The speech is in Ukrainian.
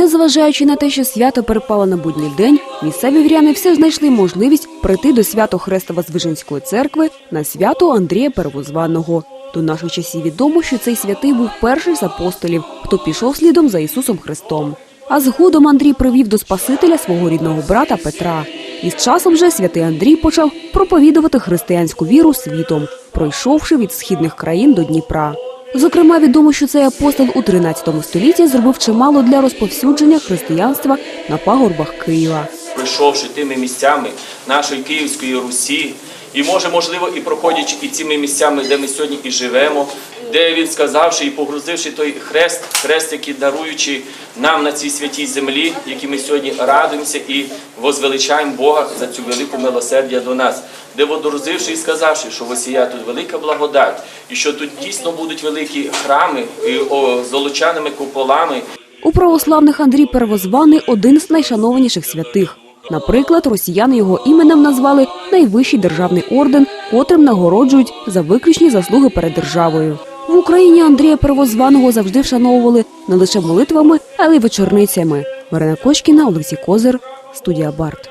Незважаючи на те, що свято перепало на будній день, місцеві віряни все знайшли можливість прийти до свято Хрестово-Звиженської церкви на свято Андрія Первозваного. До наших часів відомо, що цей святий був перший з апостолів, хто пішов слідом за Ісусом Христом. А згодом Андрій привів до Спасителя свого рідного брата Петра. І з часом вже святий Андрій почав проповідувати християнську віру світом, пройшовши від східних країн до Дніпра. Зокрема, відомо, що цей апостол у 13 столітті зробив чимало для розповсюдження християнства на пагорбах Києва. пройшовши тими місцями нашої Київської Русі, і може, можливо, і проходячи і цими місцями, де ми сьогодні і живемо, де він сказавши і погрузивши той хрест, хрест, який даруючи нам на цій святій землі, які ми сьогодні радуємося і возвеличаємо Бога за цю велику милосердя до нас, де водорозивши і сказавши, що восія тут велика благодать, і що тут дійсно будуть великі храми і, золочаними куполами, У православних Андрій Первозваний один з найшанованіших святих. Наприклад, росіяни його іменем назвали найвищий державний орден, котрим нагороджують за виключні заслуги перед державою. В Україні Андрія Первозваного завжди вшановували не лише молитвами, але й вечорницями. Марина Кочкіна, Олексій Козир, студія Барт.